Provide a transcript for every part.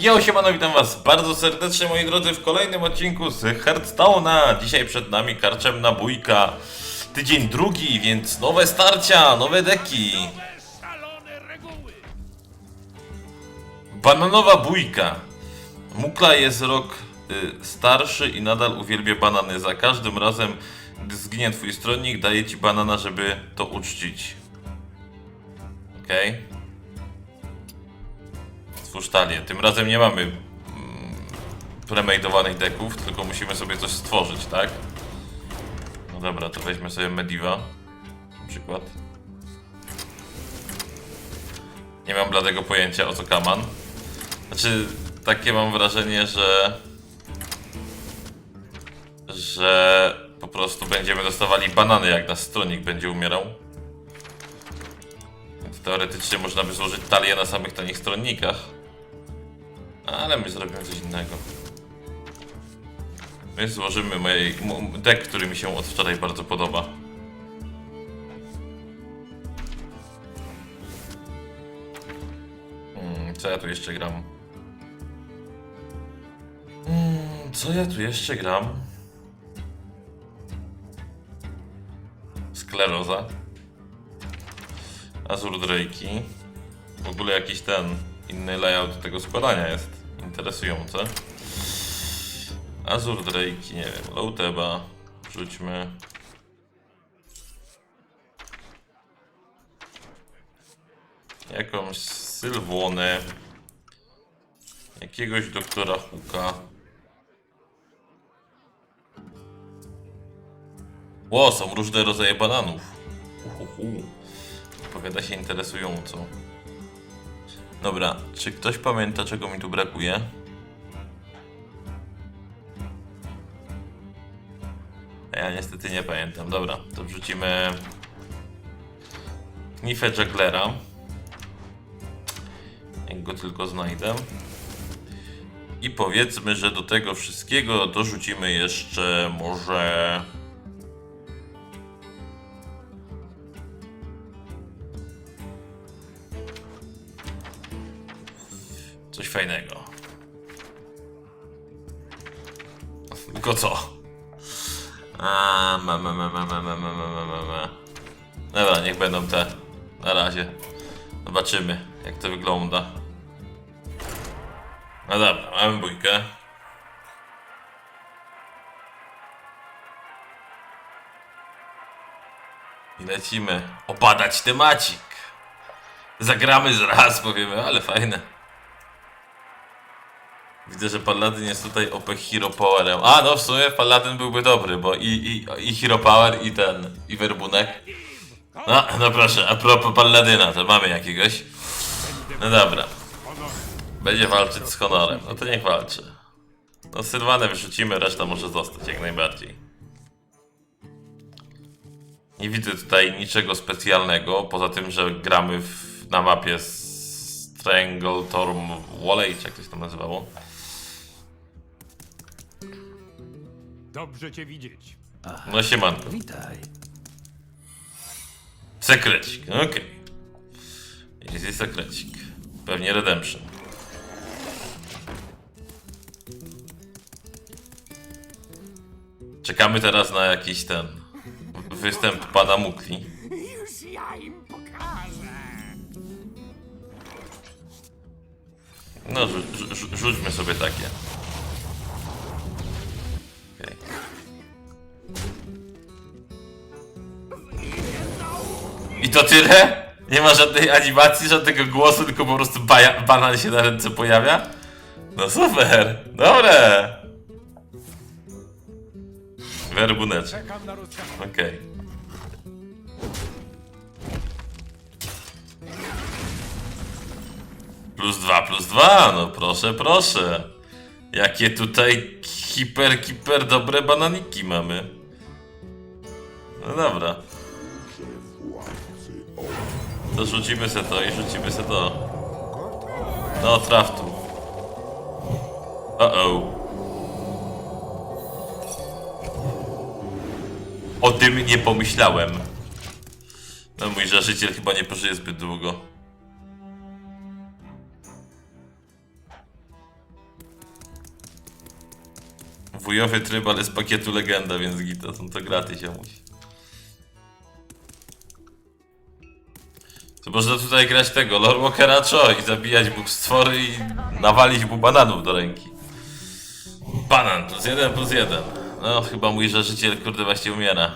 Yo, siemano, witam was bardzo serdecznie, moi drodzy, w kolejnym odcinku z Hearthstone'a. Dzisiaj przed nami karczemna bójka. Tydzień drugi, więc nowe starcia, nowe deki. Bananowa bójka. Mukla jest rok y, starszy i nadal uwielbia banany. Za każdym razem, gdy zginie twój stronnik, daje ci banana, żeby to uczcić. Okej. Stwórz talię. Tym razem nie mamy mm, premejdowanych deków, tylko musimy sobie coś stworzyć, tak? No dobra, to weźmy sobie Mediva. Na przykład. Nie mam bladego pojęcia o co kaman. Znaczy, takie mam wrażenie, że. że po prostu będziemy dostawali banany, jak nasz stronnik będzie umierał. Więc teoretycznie można by złożyć talię na samych tanich stronnikach. Ale my zrobimy coś innego. My złożymy mojej, deck, który mi się od wczoraj bardzo podoba. Hmm, co ja tu jeszcze gram? Mm, co ja tu jeszcze gram? Skleroza. Azur Drake'i. W ogóle jakiś ten inny layout tego składania jest interesujący. Azur Drake'i, nie wiem, Louteba. Rzućmy. Jakąś Sylwonę. Jakiegoś doktora Huka. Ło, są różne rodzaje bananów. Uhuhu. Powiada się interesująco. Dobra, czy ktoś pamięta czego mi tu brakuje? Ja niestety nie pamiętam. Dobra, to wrzucimy Knifę Jugglera. Jak go tylko znajdę. I powiedzmy, że do tego wszystkiego dorzucimy jeszcze może. Fajnego. Tylko co? A, ma, ma, ma, ma. Dobra, niech będą te. Na razie. Zobaczymy, jak to wygląda. No dobra, mamy bójkę. I lecimy opadać temacik. Zagramy z raz, powiemy, ale fajne. Widzę, że Paladin jest tutaj OP Hero Powerem. A, no w sumie Paladin byłby dobry, bo i, i, i Hero Power, i ten, i werbunek. No, no proszę, a propos Paladyna, to mamy jakiegoś. No dobra. Będzie walczyć z honorem. No to niech walczy. No Sylwanę wyrzucimy, reszta może zostać jak najbardziej. Nie widzę tutaj niczego specjalnego, poza tym, że gramy w, na mapie Strangletorm Valley, czy jak to się tam nazywało. Dobrze cię widzieć. No siemanko. Witaj. Sekrecik, okej. Jest i sekrecik. Pewnie Redemption. Czekamy teraz na jakiś ten występ pana Mukli. Już ja im pokażę. No, rzu rzu rzu- rzućmy sobie takie. To tyle? Nie ma żadnej animacji, żadnego głosu, tylko po prostu baja- banan się na ręce pojawia? No super, dobre! Werbuneczek, okej. Plus dwa, plus dwa, no proszę, proszę. Jakie tutaj hiper, hiper dobre bananiki mamy. No dobra. To rzucimy se to i rzucimy se to. No, traf tu. Uh-oh. O tym nie pomyślałem. No mój żarzyciel chyba nie pożyje zbyt długo. Wujowy trybal jest pakietu legenda, więc gita, to graty się musi. To można tutaj grać tego, Lord Walkera Cho i zabijać bóg stwory i nawalić mu bananów do ręki. Banan plus jeden plus jeden. No, chyba mój życiel kurde właśnie umiera.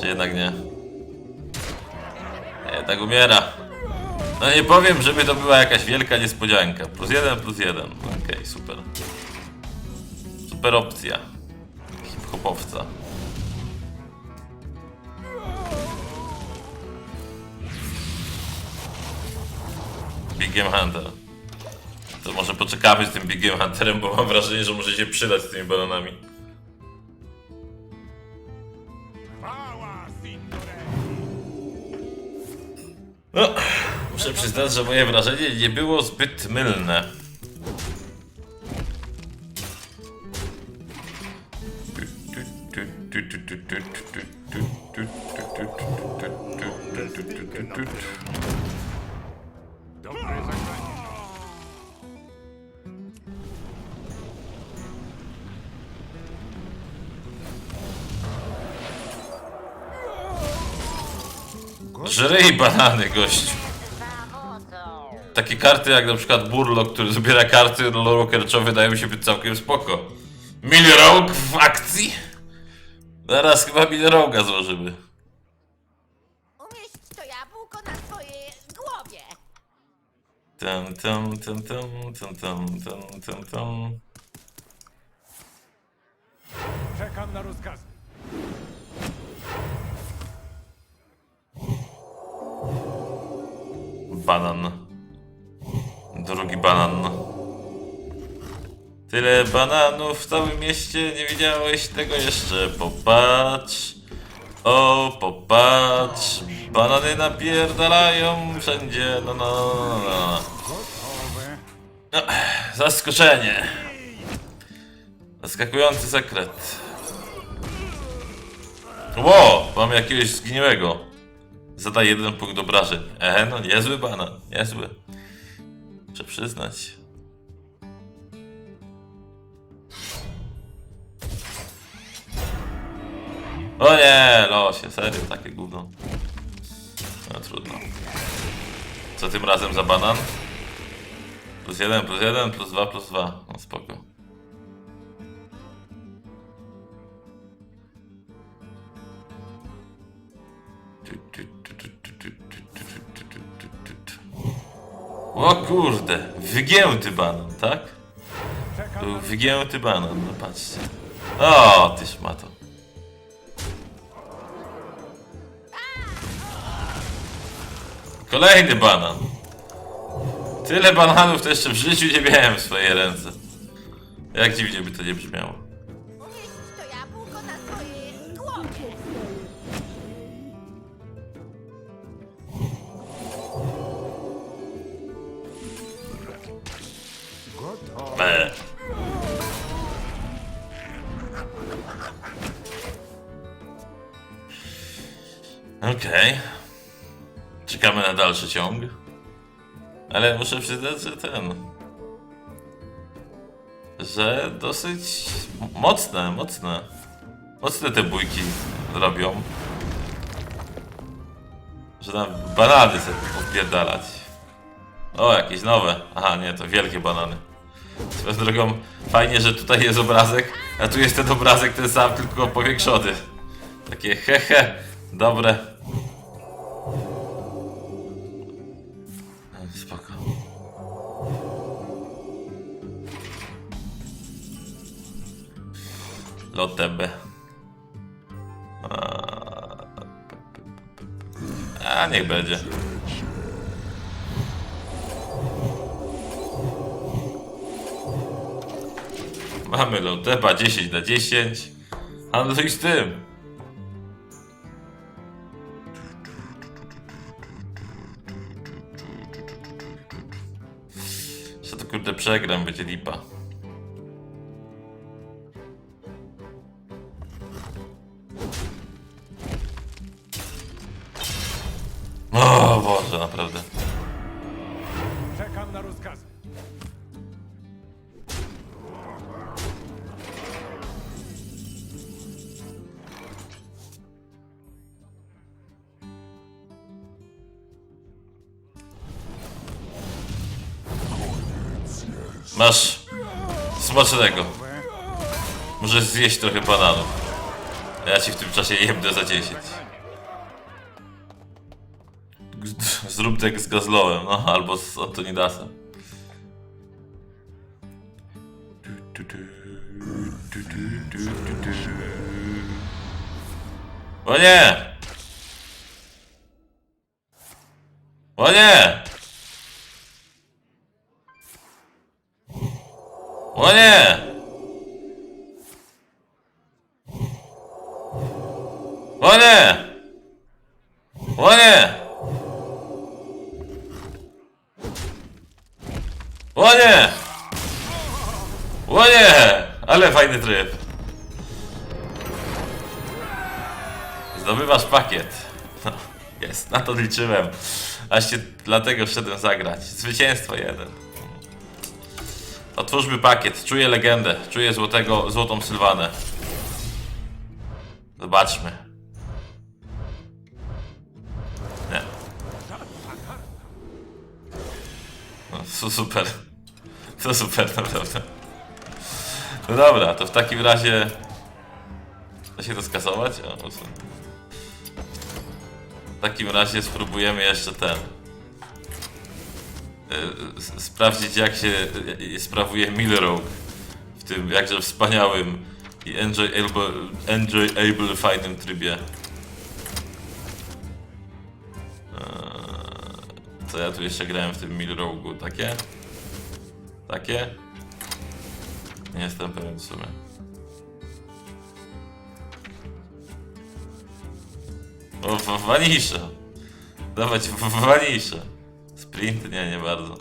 Czy jednak nie? Jednak umiera. No nie powiem, żeby to była jakaś wielka niespodzianka. Plus jeden, plus jeden. Okej, super. Super opcja. Hip-hopowca. Big Game Hunter. To może poczekamy z tym Big Game Hunterem, bo mam wrażenie, że może się przydać z tymi Sindore! No, muszę przyznać, że moje wrażenie nie było zbyt mylne. Żryj banany, gościu. Takie karty jak na przykład Burlock, który zbiera karty Lorokerczo wydają mi się być całkiem spoko. Milrogue w akcji? Zaraz chyba Milroga złożymy. Umieść to jabłko na swojej głowie. Tam, tam, tam, tam, tam, tam, tam, tam, tam. Czekam na rozkazy. Banan. Drugi banan. Tyle bananów w całym mieście, nie widziałeś tego jeszcze. Popatrz. O, popatrz. Banany napierdalają wszędzie. No, no, no, no. No. Zaskoczenie. Zaskakujący sekret. Ło! Mam jakiegoś zgniłego. Zadaj jeden punkt obrażeń. Ehe, no niezły banan, niezły. Muszę przyznać. O nie, losie, serio, takie gówno. No trudno. Co tym razem za banan? Plus jeden, plus jeden, plus dwa, plus dwa. No spoko. O kurde, wygięty banan, tak? Był wygięty banan, no patrzcie. O, ty szmato. Kolejny banan. Tyle bananów to jeszcze w życiu nie miałem w swojej ręce. Jak dziwnie by to nie brzmiało. Okej. Czekamy na dalszy ciąg. Ale muszę przyznać, że ten. Że dosyć mocne, mocne. Mocne te bójki robią. Że tam banany sobie odpierdalać. O, jakieś nowe. Aha, nie, to wielkie banany. Swoją drogą, fajnie, że tutaj jest obrazek, a tu jest ten obrazek ten sam, tylko powiększony. Takie hehe, dobre. Lotebe. A, niech będzie. Mamy Loteba 10 na 10. Handluj z tym. Że to kurde przegram, będzie lipa. Smacznego. Możesz zjeść trochę bananów. A ja ci w tym czasie jebnę za 10. G- Zrób tak z Gazlołem, no albo z Antonidasem. O nie! O nie! O nie! O nie! O nie! O nie! O nie! Ale fajny tryb. Zdobywasz pakiet. No, jest, na to liczyłem. Właśnie dlatego wszedłem zagrać. Zwycięstwo jeden. Otwórzmy pakiet. Czuję legendę. Czuję złotego, złotą Sylwanę. Zobaczmy. Nie. No, su- super. To super, naprawdę. No dobra, to w takim razie... Da się to skasować? O. W takim razie spróbujemy jeszcze ten. S- Sprawdzić jak się y, sprawuje Milrogue w tym jakże wspaniałym i enjoyable, enjoyable fajnym trybie. Eee, Co ja tu jeszcze grałem w tym Milrogue'u? Takie? Takie? Nie jestem pewien w sumie. O, w- Vanisze. Dawać w- w- Vanisze. Sprint? Nie, nie bardzo.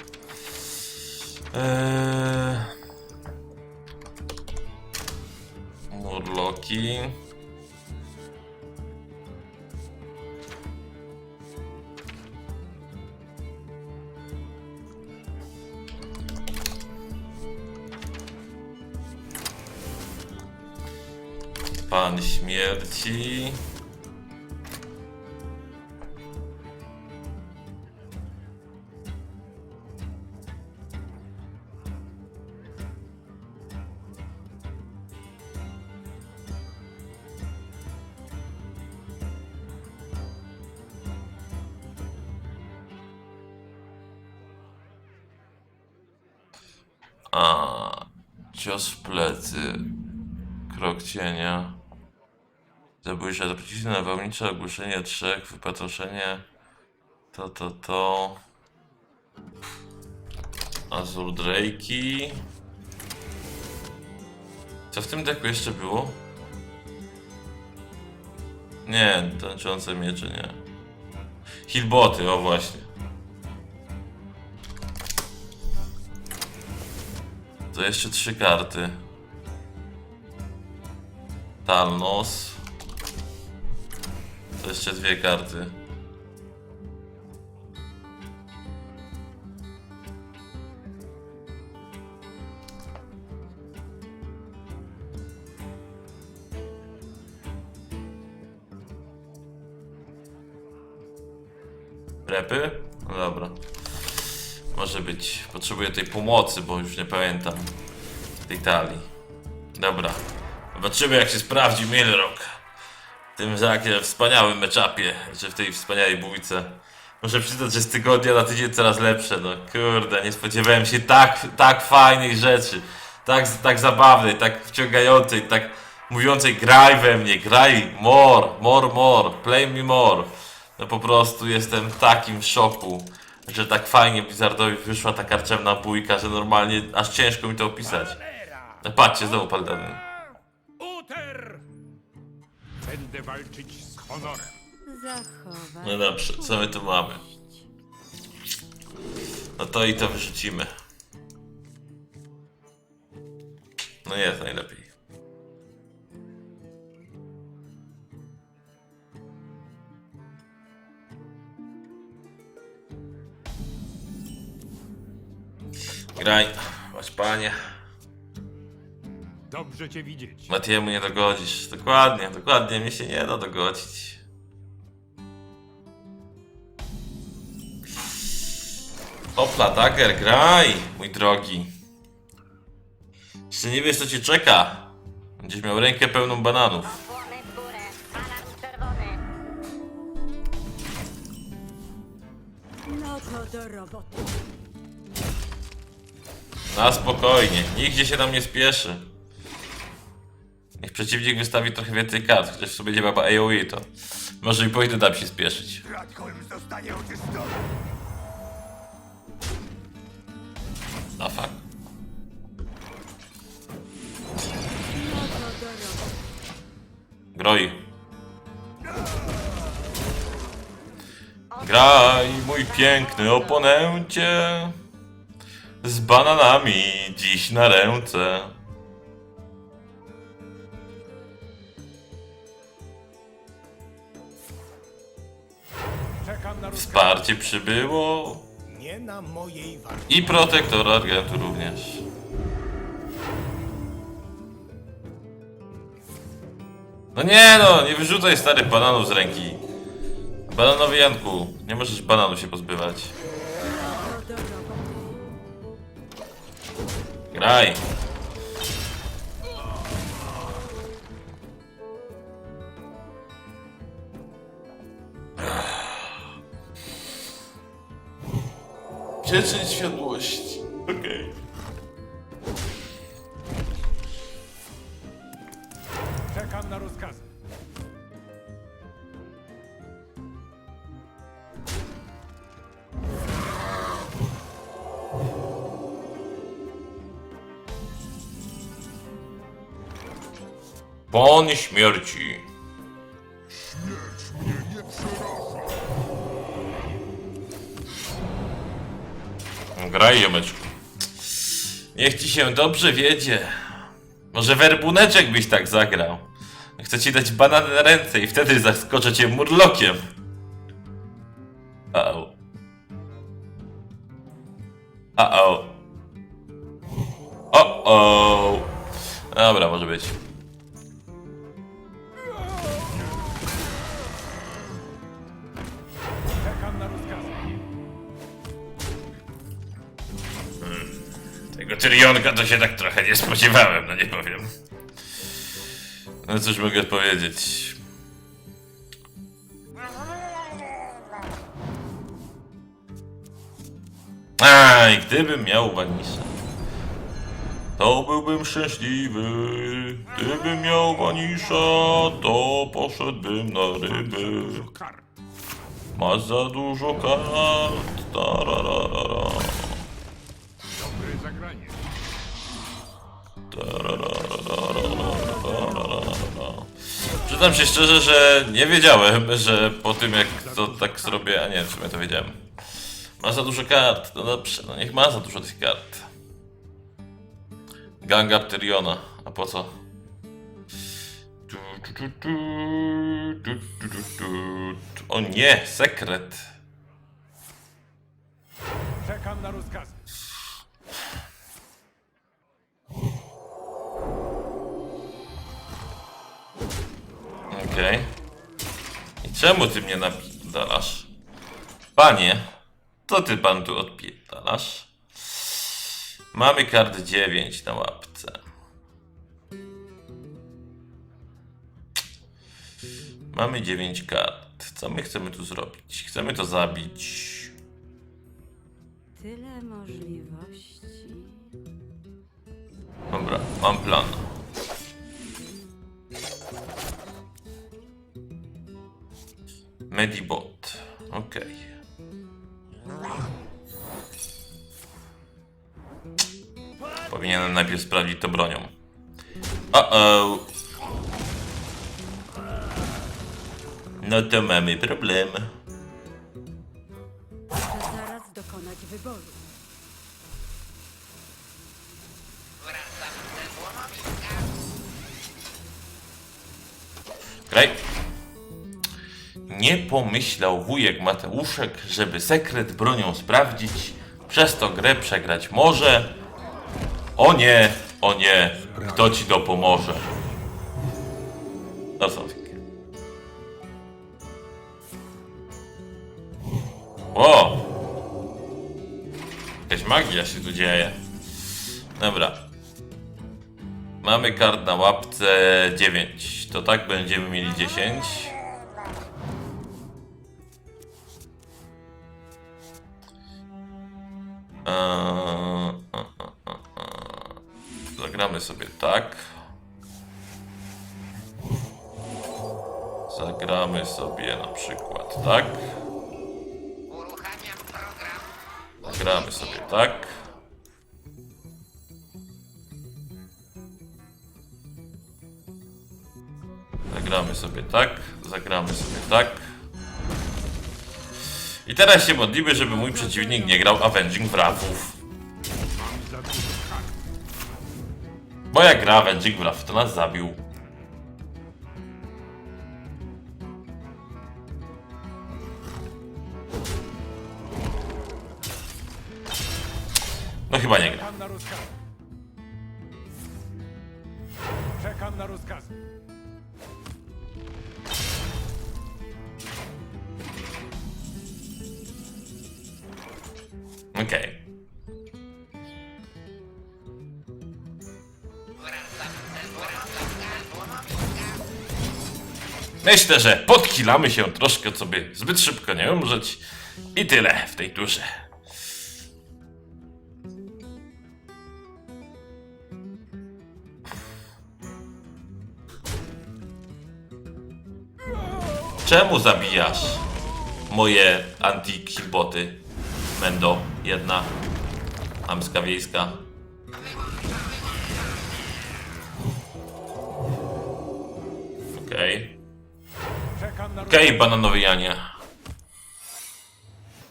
Eee... Murloki. Pan śmierci. Cios w plecy. Krok cienia. Zabójcze zaprosiliśmy na wałnicze ogłuszenie trzech, wypatroszenie. To, to, to. Azur Drake'i. Co w tym deku jeszcze było? Nie, tańczące miecze nie. Hitboty, o właśnie. To jeszcze trzy karty. Talnos. To jeszcze dwie karty. Repy? No dobra. Może być. Potrzebuję tej pomocy, bo już nie pamiętam tej talii. Dobra. Zobaczymy jak się sprawdzi Milrock. W tym takie wspaniałym meczapie, czy w tej wspaniałej bójce. Muszę przyznać, że z tygodnia na tydzień coraz lepsze, no kurde, nie spodziewałem się tak, tak fajnych rzeczy, tak, tak zabawnej, tak wciągającej, tak mówiącej graj we mnie, graj, more, more, more, play me more. No po prostu jestem w takim szoku, że tak fajnie Blizzardowi wyszła ta karczemna bójka, że normalnie aż ciężko mi to opisać. No patrzcie, znowu Paladin. Uter! Będę walczyć z honorem. Zachować. No dobrze, co my tu mamy? No to i to wyrzucimy. No jest najlepiej. Graj, masz panie. Dobrze cię widzieć. Matiemu nie dogodzisz. Dokładnie, dokładnie, mnie się nie da dogodzić. Hopla, Dagger, graj, mój drogi. Jeszcze nie wiesz co cię czeka. Będziesz miał rękę pełną bananów. W górę. Alarm czerwony. No to do roboty. Na spokojnie, nigdzie się tam nie spieszy. Niech przeciwnik wystawi trochę więcej kart, chociaż sobie nie ma AoE to. Może i powinno tam się spieszyć. Fuck. No roboty. Groj. Graj, mój piękny oponencie. Z bananami dziś na ręce. Wsparcie przybyło. Nie na mojej warcie. I protektor Argentu również. No nie no, nie wyrzucaj starych bananów z ręki. Bananowy Janku, nie możesz bananu się pozbywać. Graj. Cieszyć światłości. Bon śmierci. Graj, jomeczku. Niech ci się dobrze wiedzie. Może werbuneczek byś tak zagrał. Chcę ci dać banany na ręce i wtedy zaskoczę cię murlokiem. To się tak trochę nie spodziewałem, no nie powiem. No cóż mogę powiedzieć. Aj, gdybym miał wanisza, to byłbym szczęśliwy. Gdybym miał wanisza, to poszedłbym na ryby. Masz za dużo kart. Tararara. Dobre zagranie. Przyznam się szczerze, że nie wiedziałem, że po tym jak to tak zrobię, a nie, w sumie to wiedziałem. Ma za dużo kart, no dobrze, no niech ma za dużo tych kart. Gang up Tyriona, a po co? O nie, sekret. Czekam na rozkazy. Czemu ty mnie napierdalasz? Panie, to ty pan tu odpierdalasz? Mamy kart 9 na łapce. Mamy 9 kart. Co my chcemy tu zrobić? Chcemy to zabić. Tyle możliwości. Dobra, mam plan. Medibot. Okej. Powinienem najpierw sprawdzić to bronią. Uh-oh. No to mamy problem. Nie pomyślał wujek Mateuszek, żeby sekret bronią sprawdzić, przez to grę przegrać może. O nie, o nie, kto ci dopomoże? Są takie. O! Jakaś magia się tu dzieje. Dobra. Mamy kart na łapce 9. To tak będziemy mieli 10. Zagramy sobie tak. Zagramy sobie na przykład tak. Zagramy sobie tak. Zagramy sobie tak, zagramy sobie tak. I teraz się modlimy, żeby mój przeciwnik nie grał Avenging kart. Bo jak gra Avenging Wrath, to nas zabił. Myślę, że podkilamy się troszkę sobie zbyt szybko nie umrzeć. I tyle w tej turze. Czemu zabijasz moje anti-boty? Mendo, jedna. Amska wiejska. Okej, bananowy Janie.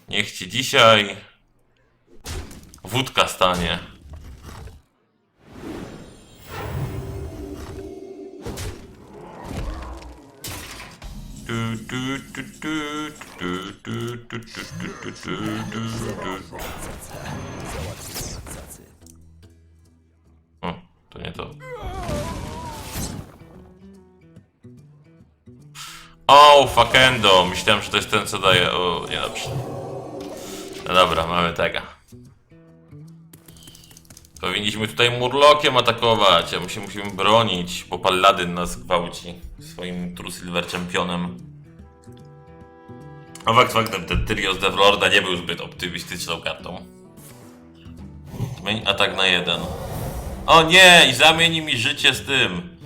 Niech ci dzisiaj wódka stanie. O, fuckendo. Myślałem, że to jest ten, co daje. O, niedobrze. No dobra, mamy tego. Powinniśmy tutaj murlokiem atakować, a my się musimy bronić, bo Paladyn nas gwałci swoim True Silver Championem. A fakt faktem, ten Tyrios Devlorda nie był zbyt optymistyczną kartą. Zmień atak na jeden. O nie! I zamieni mi życie z tym.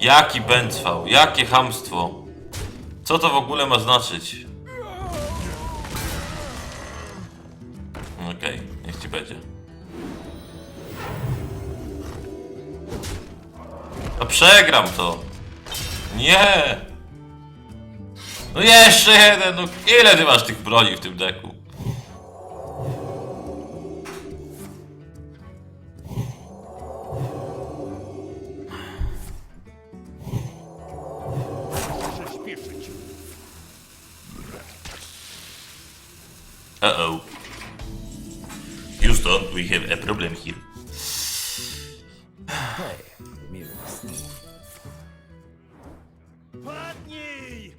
Jaki bęcwał, jakie hamstwo. Co to w ogóle ma znaczyć? Okej, niech ci będzie. No przegram to. Nie! No jeszcze jeden, no ile ty masz tych broni w tym deku? Uh-oh. Houston, we have a problem here. Padnij!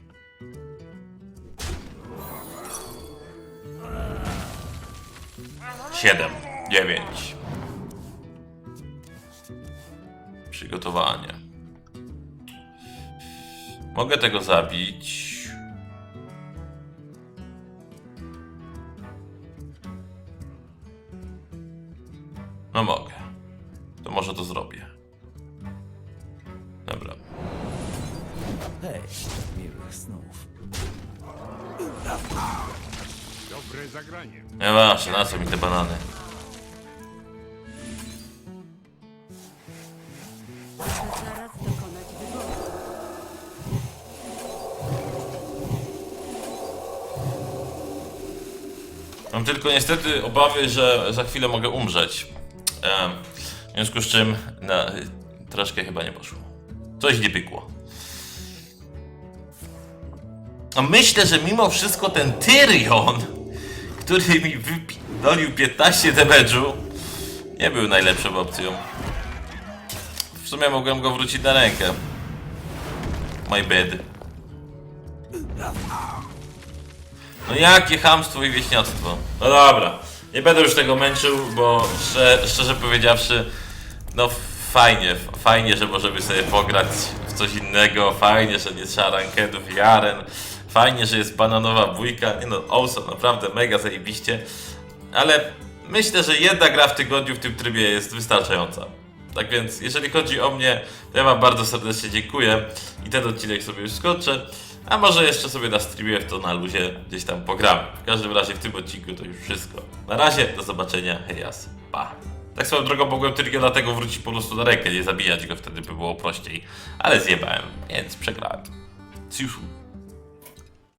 Siedem, dziewięć. Przygotowanie. Mogę tego zabić. Może to zrobię. Dobra. Hej, miłych snów. Dobre zagranie. Nie masz, na co mi te banany? Muszę zaraz dokonać wyboru. Mam tylko niestety obawy, że za chwilę mogę umrzeć. W związku z czym na, troszkę chyba nie poszło. Coś nie pykło. A myślę, że mimo wszystko ten Tyrion, który mi wypidolił 15 damage'u, nie był najlepszą opcją. W sumie mogłem go wrócić na rękę. My bad. No jakie chamstwo i wieśniactwo. No dobra, nie będę już tego męczył, bo szczerze powiedziawszy, no fajnie, fajnie, że możemy sobie pograć w coś innego, fajnie, że nie trzeba rankedów i aren, fajnie, że jest bananowa bójka, nie no, awesome, naprawdę mega zajebiście, ale myślę, że jedna gra w tygodniu w tym trybie jest wystarczająca. Tak więc, jeżeli chodzi o mnie, to ja Wam bardzo serdecznie dziękuję i ten odcinek sobie już skończę. A może jeszcze sobie na streamie w to na luzie gdzieś tam pogramy. W każdym razie w tym odcinku to już wszystko. Na razie, do zobaczenia, hejas, pa. Tak swoją drogą mogłem tylko dlatego wrócić po prostu na rękę, nie zabijać go, wtedy by było prościej. Ale zjebałem, więc przegrałem. Soon.